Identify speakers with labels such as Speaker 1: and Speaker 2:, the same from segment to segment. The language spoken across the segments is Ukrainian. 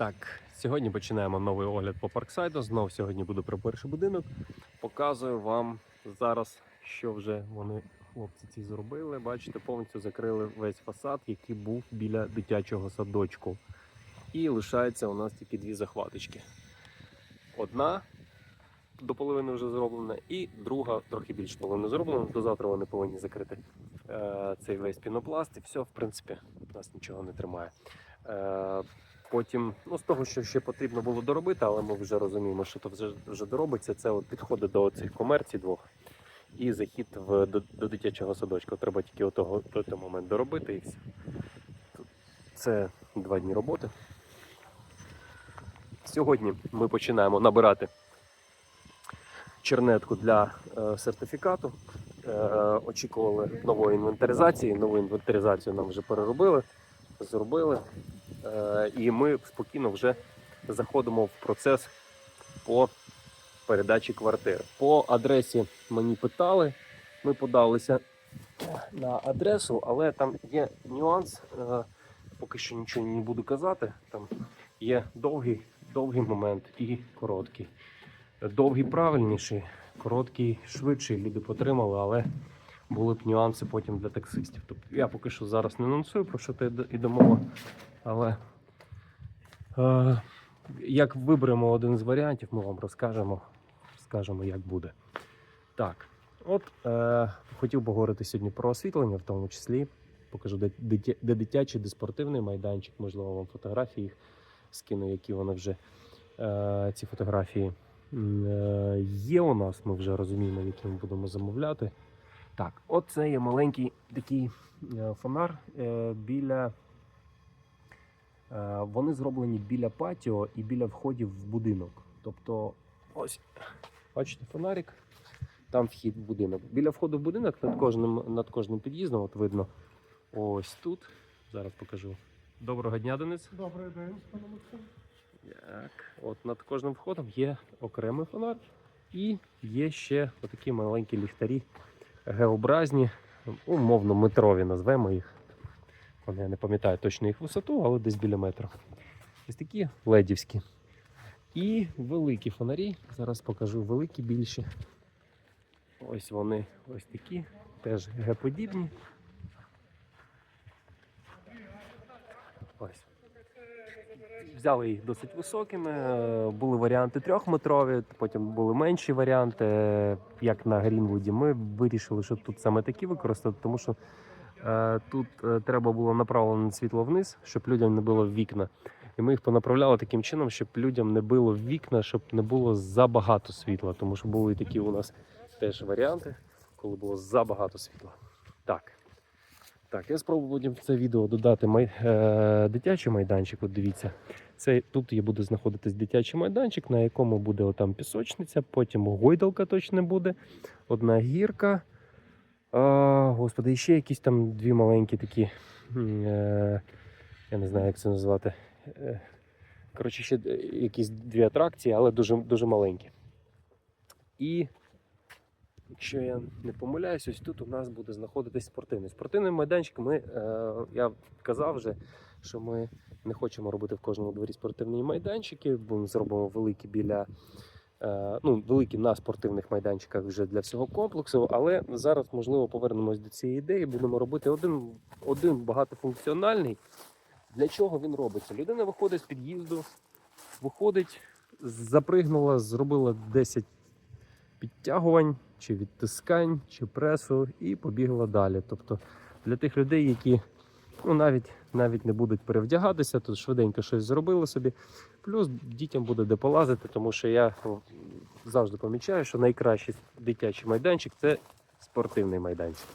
Speaker 1: Так, сьогодні починаємо новий огляд по парксайду. Знов сьогодні буду про перший будинок. Показую вам зараз, що вже вони хлопці ці зробили. Бачите, повністю закрили весь фасад, який був біля дитячого садочку. І лишається у нас тільки дві захваточки. Одна до половини вже зроблена, і друга трохи більше половини зроблена. До завтра вони повинні закрити е, цей весь пінопласт, і все, в принципі, нас нічого не тримає. Е, Потім, ну з того, що ще потрібно було доробити, але ми вже розуміємо, що то вже, вже доробиться. Це от підходи до цих комерцій двох і захід в, до, до дитячого садочка. Треба тільки отого, той момент доробити і все. Це два дні роботи. Сьогодні ми починаємо набирати чернетку для е, сертифікату. Е, очікували нової інвентаризації. Нову інвентаризацію нам вже переробили, зробили. Е, і ми спокійно вже заходимо в процес по передачі квартир. По адресі мені питали, ми подалися на адресу, але там є нюанс. е, Поки що нічого не буду казати. Там є довгий, довгий момент і короткий. Довгий правильніший, короткий швидший. Люди потримали, але були б нюанси потім для таксистів. Тобто я поки що зараз не анонсую, про що іде мова. Але е, як виберемо один з варіантів, ми вам розкажемо, скажемо, як буде. Так, от е, хотів поговорити сьогодні про освітлення, в тому числі. Покажу, де, де дитячий, де спортивний майданчик, можливо, вам фотографії їх скину, які вони вже е, ці фотографії е, є у нас. Ми вже розуміємо, які ми будемо замовляти. Так, от це є маленький такий е, фонар е, біля. Е, Вони зроблені біля патіо і біля входів в будинок. Тобто, ось, бачите, фонарик, там вхід в будинок. Біля входу в будинок над кожним, над кожним під'їздом, от видно, ось тут. Зараз покажу. Доброго дня, Денис.
Speaker 2: Добрий день, пане Максим.
Speaker 1: Так, от над кожним входом є окремий фонар і є ще отакі маленькі ліхтарі геобразні, умовно метрові назвемо їх. Вони, Я не пам'ятаю точно їх висоту, але десь біля метра. Ось такі ледівські. І великі фонарі. Зараз покажу великі більші. Ось вони ось такі, теж Г-подібні. Ось. Взяли їх досить високими. е, Були варіанти трьохметрові, потім були менші варіанти. е, Як на Грінвуді, ми вирішили, що тут саме такі використати, тому що тут е, треба було направлене світло вниз, щоб людям не було вікна. І ми їх понаправляли таким чином, щоб людям не було вікна, щоб не було забагато світла. Тому що були такі у нас теж варіанти, коли було забагато світла. Так. Так, я спробую потім в це відео додати май... е... дитячий майданчик. От дивіться, це тут є буде знаходитись дитячий майданчик, на якому буде отам пісочниця, потім гойдалка точно буде, одна гірка. А, господи, ще якісь там дві маленькі такі. Е... Я не знаю, як це назвати. Е... Коротше, ще якісь дві атракції, але дуже, дуже маленькі. І Якщо я не помиляюсь, ось тут у нас буде знаходитись спортивний. Спортивний майданчик. Ми, е, я казав вже, що ми не хочемо робити в кожному дворі спортивні майданчики, бо ми зробимо великі біля. Е, Ну, великі на спортивних майданчиках вже для всього комплексу, але зараз, можливо, повернемось до цієї ідеї. Будемо робити один, один багатофункціональний. Для чого він робиться? Людина виходить з під'їзду, виходить, запригнула, зробила 10 підтягувань, чи відтискань, чи пресу, і побігла далі. Тобто для тих людей, які ну, навіть, навіть не будуть перевдягатися, то швиденько щось зробили собі. Плюс дітям буде де полазити, тому що я завжди помічаю, що найкращий дитячий майданчик це спортивний майданчик.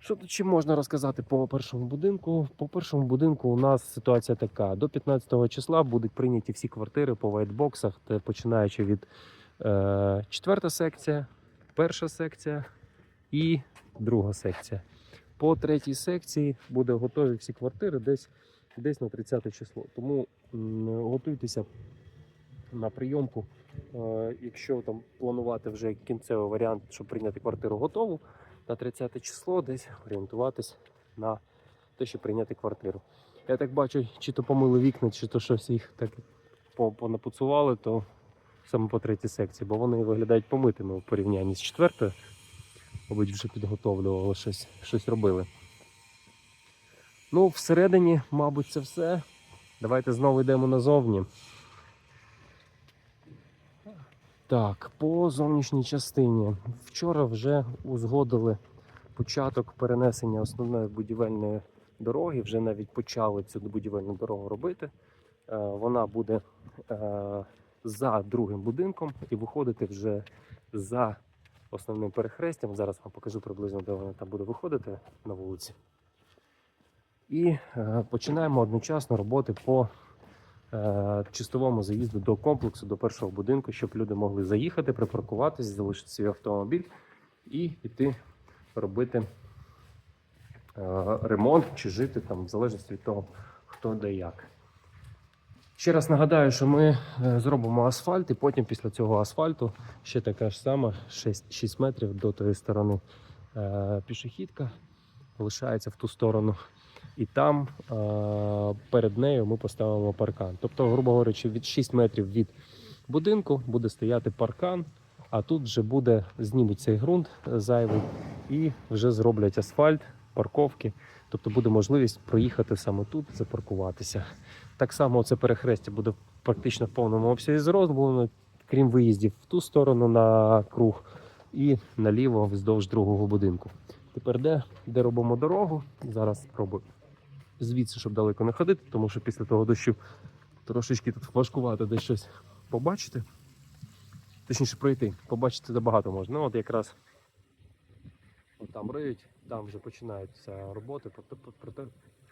Speaker 1: Що тут ще можна розказати по першому будинку? По першому будинку у нас ситуація така: до 15 числа будуть прийняті всі квартири по вайтбоксах, починаючи від е, четверта секція, перша секція і друга секція. По третій секції буде готові всі квартири десь, десь на 30 число. Тому готуйтеся на прийомку. Е, якщо там планувати вже кінцевий варіант, щоб прийняти квартиру готову, на 30 число десь орієнтуватись на те, щоб прийняти квартиру. Я так бачу, чи то помили вікна, чи то щось їх так понапуцували, то саме по третій секції, бо вони виглядають помитими у порівнянні з четвертою. Мабуть, вже підготовлювали щось, щось робили. Ну, всередині, мабуть, це все. Давайте знову йдемо назовні. Так, по зовнішній частині. Вчора вже узгодили початок перенесення основної будівельної дороги. Вже навіть почали цю будівельну дорогу робити. Е, Вона буде е, за другим будинком і виходити вже за основним перехрестям. Зараз вам покажу приблизно, де вона там буде виходити на вулиці. І е, починаємо одночасно роботи по е, чистовому заїзду до комплексу, до першого будинку, щоб люди могли заїхати, припаркуватись, залишити свій автомобіль і йти робити е, ремонт чи жити там, в залежності від того, хто де як. Ще раз нагадаю, що ми е, зробимо асфальт, і потім після цього асфальту ще така ж сама 6, 6 метрів до тої сторони е, пішохідка лишається в ту сторону. І там е, перед нею ми поставимо паркан. Тобто, грубо говорячи, від 6 метрів від будинку буде стояти паркан, а тут вже буде знімуть цей ґрунт зайвий і вже зроблять асфальт, парковки. Тобто буде можливість проїхати саме тут, запаркуватися. Так само це перехрестя буде практично в повному обсязі зроблено, крім виїздів в ту сторону на круг і наліво вздовж другого будинку. Тепер де, де робимо дорогу? Зараз спробую звідси, щоб далеко не ходити, тому що після того дощу трошечки тут важкувато десь щось побачити. Точніше пройти. Побачити забагато можна. Ну, от якраз от там риють, там вже починаються роботи по,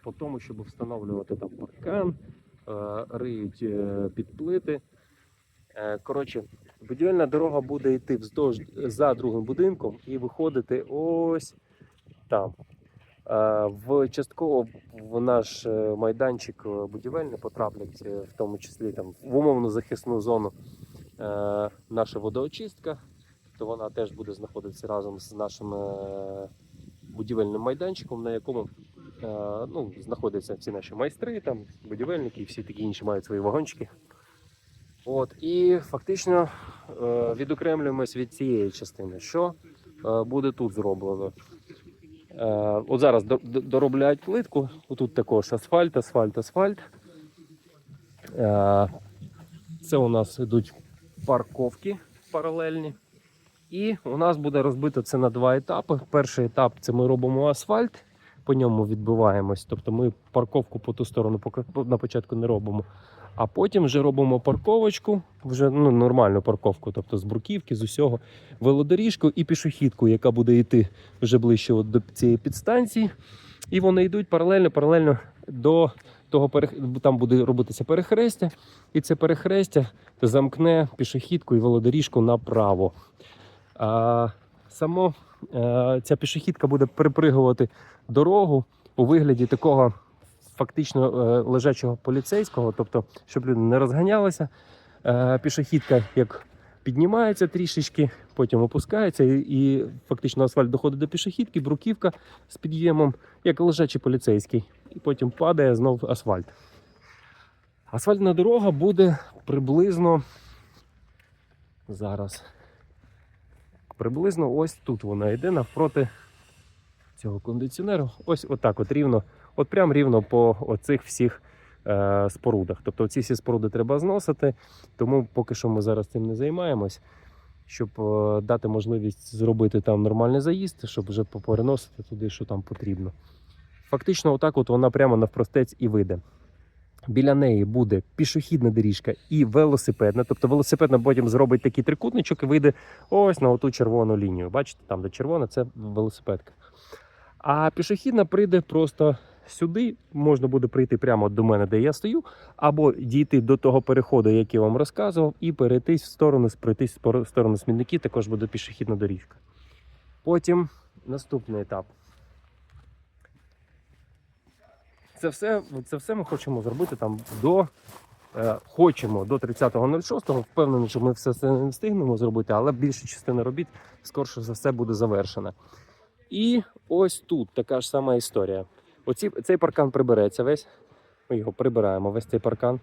Speaker 1: по, тому, щоб встановлювати там паркан, е, риють е, під плити. Е, коротше, будівельна дорога буде йти вздовж за другим будинком і виходити ось там. В частково в наш майданчик будівельний потраплять, в тому числі там в умовну захисну зону наша водоочистка, то вона теж буде знаходитися разом з нашим будівельним майданчиком, на якому ну, знаходяться всі наші майстри, там, будівельники і всі такі інші мають свої вагончики. От, і фактично е, відокремлюємось від цієї частини. Що е, буде тут зроблено? Е, от зараз до- до- доробляють плитку. Отут також асфальт, асфальт, асфальт. Е, Це у нас йдуть парковки паралельні. І у нас буде розбито це на два етапи. Перший етап це ми робимо асфальт, по ньому відбиваємось. Тобто ми парковку по ту сторону на початку не робимо. А потім вже робимо парковочку, вже ну, нормальну парковку, тобто з бруківки, з усього, велодоріжку і пішохідку, яка буде йти вже ближче от до цієї підстанції. І вони йдуть паралельно, паралельно до того перех... там буде робитися перехрестя, і це перехрестя замкне пішохідку і велодоріжку направо. А само е, ця пішохідка буде перепригувати дорогу у вигляді такого фактично е, лежачого поліцейського, тобто, щоб люди не розганялися. Е, пішохідка як піднімається трішечки, потім опускається, і, і фактично асфальт доходить до пішохідки, бруківка з під'ємом, як лежачий поліцейський, і потім падає знов асфальт. Асфальтна дорога буде приблизно зараз. Приблизно ось тут вона йде навпроти цього кондиціонеру. Ось отак, от рівно, от прям рівно по оцих всіх е, спорудах. Тобто ці всі споруди треба зносити, тому поки що ми зараз цим не займаємось, щоб е, дати можливість зробити там нормальний заїзд, щоб вже попереносити туди, що там потрібно. Фактично, отак от вона прямо навпростець і вийде. Біля неї буде пішохідна доріжка і велосипедна. Тобто велосипедна потім зробить такий трикутничок і вийде ось на оту червону лінію. Бачите, там, де червона, це велосипедка. А пішохідна прийде просто сюди. Можна буде прийти прямо до мене, де я стою, або дійти до того переходу, який я вам розказував, і перейтись в сторону, пройтись в сторону смітників, також буде пішохідна доріжка. Потім наступний етап. Це все, це все ми хочемо зробити там до. е, Хочемо до 30.06. Впевнений, що ми все це не встигнемо зробити, але більша частина робіт скорше за все буде завершена. І ось тут така ж сама історія. Оці, цей паркан прибереться весь. Ми його прибираємо, весь цей паркан.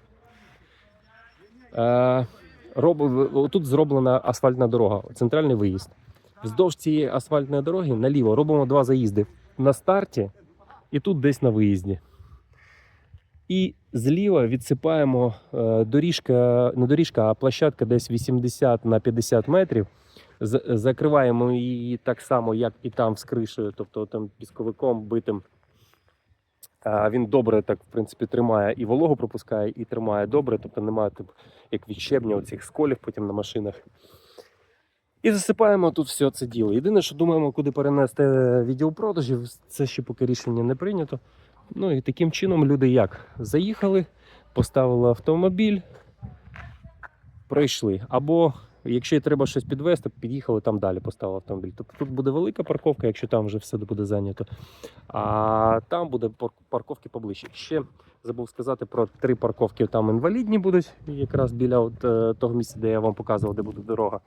Speaker 1: Е, роб... Тут зроблена асфальтна дорога, центральний виїзд. Вздовж цієї асфальтної дороги наліво робимо два заїзди на старті і тут десь на виїзді. І зліва відсипаємо е, доріжка, не доріжка, а площадка десь 80 на 50 метрів. Закриваємо її так само, як і там з кришею, тобто там пісковиком битим. Він добре так, в принципі, тримає і вологу пропускає, і тримає добре, тобто немає тип, як від щебня сколів потім на машинах. І засипаємо тут все це діло. Єдине, що думаємо, куди перенести відділ продажів, це ще поки рішення не прийнято. Ну і таким чином люди як? Заїхали, поставили автомобіль, пройшли. Або якщо треба щось підвести, під'їхали там далі, поставили автомобіль. Тобто тут буде велика парковка, якщо там вже все буде зайнято. А там буде парковки поближче. Ще забув сказати про три парковки. Там інвалідні будуть, якраз біля от, е, того місця, де я вам показував, де буде дорога.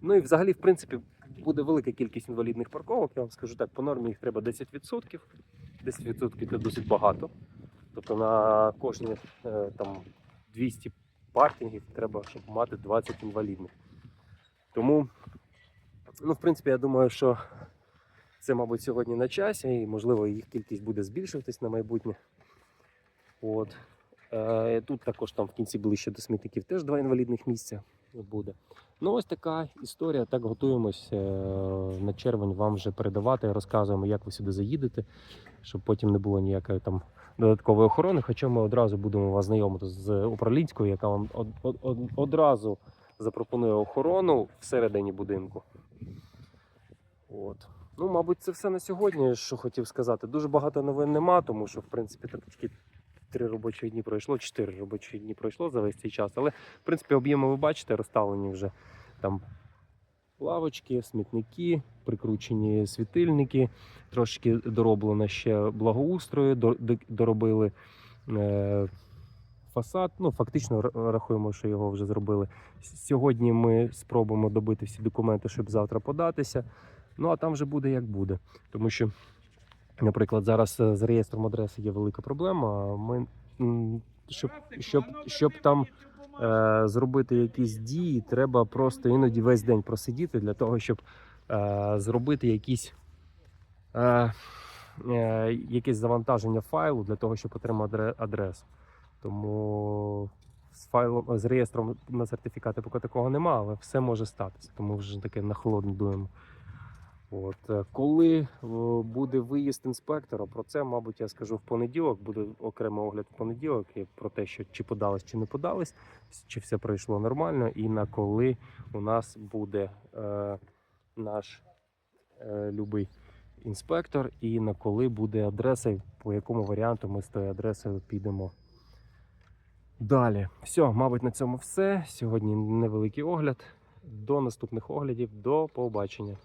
Speaker 1: Ну і взагалі, в принципі, буде велика кількість інвалідних парковок. Я вам скажу так, по нормі їх треба 10%. 10% це досить багато. Тобто на кожні е, там 200 паркінгів треба, щоб мати 20 інвалідних. Тому, ну, в принципі, я думаю, що це, мабуть, сьогодні на часі, і можливо їх кількість буде збільшуватись на майбутнє. От. Е, тут також там в кінці ближче до смітників теж два інвалідних місця буде. Ну ось така історія. Так готуємось е, на червень вам вже передавати, розказуємо, як ви сюди заїдете, щоб потім не було ніякої там додаткової охорони. Хоча ми одразу будемо вас знайомити з управлінською, яка вам одразу запропонує охорону всередині будинку. От. Ну, мабуть, це все на сьогодні, що хотів сказати. Дуже багато новин нема, тому що в принципі такі Три робочі дні пройшло, Чотири робочі дні пройшло за весь цей час. Але, в принципі, об'єми ви бачите, розставлені вже там лавочки, смітники, прикручені світильники, трошки дороблено ще благоустрою, доробили е, фасад. Ну, Фактично рахуємо, що його вже зробили. Сьогодні ми спробуємо добити всі документи, щоб завтра податися. Ну а там вже буде як буде. Тому що наприклад, зараз е, з реєстром адреси є велика проблема. Ми, щоб, щоб, щоб там е, зробити якісь дії, треба просто іноді весь день просидіти для того, щоб е, зробити якісь. Е, е, якесь завантаження файлу для того, щоб отримати адре- адресу. Тому з файлом з реєстром на сертифікати поки такого нема, але все може статися, тому вже таке на холодну дуємо. От е, коли е, буде виїзд інспектора, про це, мабуть, я скажу в понеділок. Буде окремий огляд в понеділок про те, що чи подались, чи не подались, чи все пройшло нормально, і на коли у нас буде е, наш е, любий інспектор, і на коли буде адреса, по якому варіанту ми з тою адресою підемо далі. Все, мабуть, на цьому все. Сьогодні невеликий огляд. До наступних оглядів, до побачення.